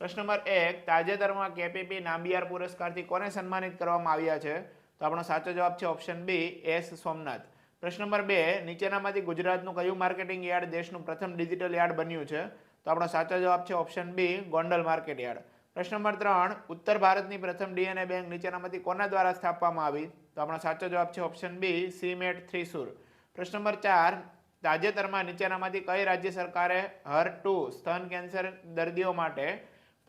પ્રશ્ન નંબર એક, તાજેતરમાં કેપીપી નાંબિયાર પુરસ્કારથી કોને સન્માનિત કરવામાં આવ્યા છે? તો આપણો સાચો જવાબ છે ઓપ્શન બી એસ સોમનાથ. પ્રશ્ન નંબર બે, નીચેનામાંથી ગુજરાતનું કયું માર્કેટિંગ યાર્ડ દેશનું પ્રથમ ડિજિટલ યાર્ડ બન્યું છે? તો આપણો સાચો જવાબ છે option B Gondal market yard. પ્રશ્ન નંબર ત્રણ, ઉત્તર ભારતની પ્રથમ ડીએનએ બેંક નીચેનામાંથી કોના દ્વારા સ્થાપવામાં આવી? તો આપણો સાચો જવાબ છે ઓપ્શન બી સીમેટ થ્રીસુર. પ્રશ્ન નંબર ચાર, તાજેતરમાં નીચેનામાંથી કઈ રાજ્ય સરકારે હર ટુ સ્તન કેન્સર દર્દીઓ માટે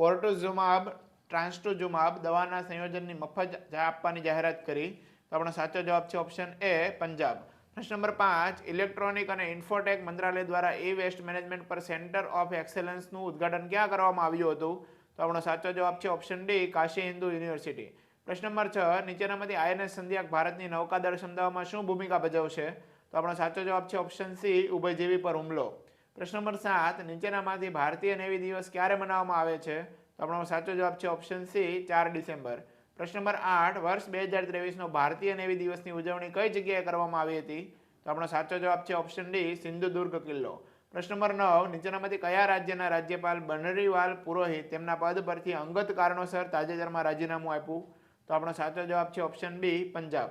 પોર્ટુઝુમાબ ટ્રાન્સટુઝુમાબ દવાના સંયોજનની મફત આપવાની જાહેરાત કરી. તો આપણો સાચો જવાબ છે ઓપ્શન એ પંજાબ. પ્રશ્ન નંબર પાંચ, ઇલેક્ટ્રોનિક અને ઇન્ફોટેક મંત્રાલય દ્વારા ઈ વેસ્ટ મેનેજમેન્ટ પર સેન્ટર ઓફ એક્સેલન્સનું ઉદ્ઘાટન ક્યાં કરવામાં આવ્યું હતું? તો આપણો સાચો જવાબ છે option D, Kashi Hindu university. પ્રશ્ન નંબર છ, નીચેનામાંથી આઈએનએસ સંધ્યાક ભારતની નૌકાદળ સમજાવવામાં શું ભૂમિકા ભજવશે? તો આપણો સાચો જવાબ છે ઓપ્શન સી, ઉભયજીવી પર હુમલો. પ્રશ્ન નંબર સાત, નીચેનામાંથી ભારતીય નેવી દિવસ ક્યારે મનાવવામાં આવે છે? તો આપણો સાચો જવાબ છે ઓપ્શન સી ચાર ડિસેમ્બર. પ્રશ્ન નંબર આઠ, વર્ષ બે હજાર ત્રેવીસનો ભારતીય નેવી દિવસની ઉજવણી કઈ જગ્યાએ કરવામાં આવી હતી? તો આપણો સાચો જવાબ છે ઓપ્શન ડી સિંધુદુર્ગ કિલ્લો. પ્રશ્ન નંબર નવ, નીચેનામાંથી કયા રાજ્યના રાજ્યપાલ બનરીવાલ પુરોહિત તેમના પદ પરથી અંગત કારણોસર તાજેતરમાં રાજીનામું આપ્યું? તો આપણો સાચો જવાબ છે ઓપ્શન બી પંજાબ.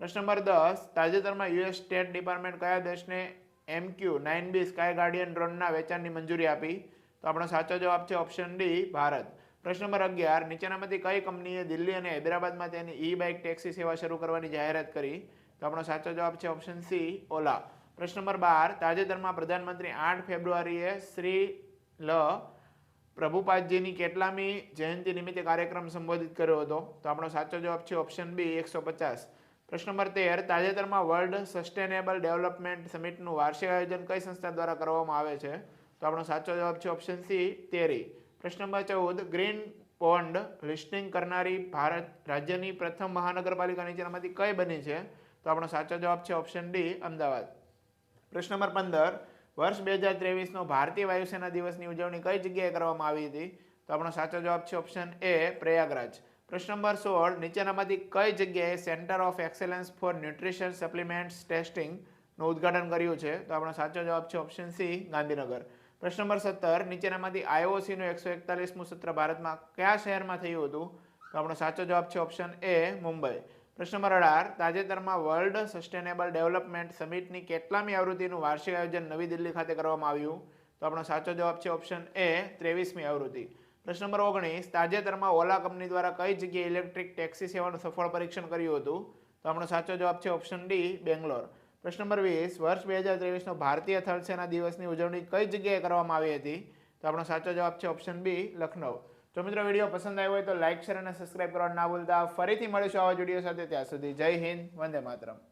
પ્રશ્ન નંબર દસ, તાજેતરમાં યુએસ સ્ટેટ ડિપાર્ટમેન્ટ કયા દેશને MQ nine B sky guardian ડ્રોનના વેચાણની મંજૂરી આપી. તો આપણો સાચો જવાબ છે ઓપ્શન ડી ભારત. પ્રશ્ન નંબર અગિયાર, નીચેનામાંથી કઈ કંપનીએ દિલ્હી અને હૈદરાબાદમાં તેની ઈ બાઇક ટેક્સી સેવા શરૂ કરવાની જાહેરાત કરી? તો આપણો સાચો જવાબ છે ઓપ્શન સી ઓલા. પ્રશ્ન નંબર બાર, તાજેતરમાં પ્રધાનમંત્રી આઠ ફેબ્રુઆરીએ શ્રી લ. પ્રભુપાદજીની કેટલામી જયંતિ નિમિત્તે કાર્યક્રમ સંબોધિત કર્યો હતો. તો આપણો સાચો જવાબ છે ઓપ્શન બી એકસો પચાસ. પ્રશ્ન નંબર તેર, તાજેતરમાં વર્લ્ડ સસ્ટેનેબલ ડેવલપમેન્ટ સમિટનું વાર્ષિક આયોજન કઈ સંસ્થા દ્વારા કરવામાં આવે છે? તો આપણો સાચો જવાબ છે ઓપ્શન સી તેરી. પ્રશ્ન નંબર ચૌદ, ગ્રીન પોન્ડ લિસ્ટિંગ કરનારી ભારત રાજ્યની પ્રથમ મહાનગરપાલિકા નીચેનામાંથી કઈ બની છે? તો આપણો સાચો જવાબ છે ઓપ્શન ડી અમદાવાદ. પ્રશ્ન નંબર પંદર, વર્ષ બે હજાર ત્રેવીસનો ભારતીય વાયુસેના દિવસની ઉજવણી કઈ જગ્યાએ કરવામાં આવી હતી? તો આપણો સાચો જવાબ છે ઓપ્શન એ પ્રયાગરાજ. પ્રશ્ન નંબર સોળ નીચેનામાંથી કઈ જગ્યાએ centre of excellence for nutrition supplements ટેસ્ટિંગનું ઉદ્ઘાટન કર્યું છે? તો આપણો સાચો જવાબ છે ઓપ્શન સી, ગાંધીનગર. પ્રશ્ન નંબર સત્તર નીચેનામાંથી આઈઓસીનું એકસો એકતાલીસમું સત્ર ભારતમાં કયા શહેરમાં થયું હતું? તો આપણો સાચો જવાબ છે ઓપ્શન એ, મુંબઈ. પ્રશ્ન નંબર અઢાર, તાજેતરમાં વર્લ્ડ સસ્ટેનેબલ ડેવલપમેન્ટ સમિટની કેટલામી આવૃત્તિનું વાર્ષિક આયોજન નવી દિલ્હી ખાતે કરવામાં આવ્યું? તો આપણો સાચો જવાબ છે ઓપ્શન એ, ત્રેવીસમી આવૃત્તિ. પ્રશ્ન નંબર ઓગણીસ, તાજેતરમાં ઓલા કંપની દ્વારા કઈ જગ્યાએ ઇલેક્ટ્રિક ટેક્સી સેવાનું સફળ પરીક્ષણ કર્યું હતું? તો આપણો સાચો જવાબ છે ઓપ્શન ડી, બેંગ્લોર. પ્રશ્ન નંબર વીસ, વર્ષ બે હજાર ત્રેવીસનો ભારતીય થલસેના દિવસની ઉજવણી કઈ જગ્યાએ કરવામાં આવી હતી? તો આપણો સાચો જવાબ છે ઓપ્શન બી, લખનઉ. જો મિત્રો, વીડિયો પસંદ આવ્યો હોય તો લાઇક શેર અને સબસ્ક્રાઇબ કરવા ના ભૂલતા. ફરીથી મળીશું આવા વીડિયો સાથે. ત્યાં સુધી જય હિન્દ, વંદે માતરમ.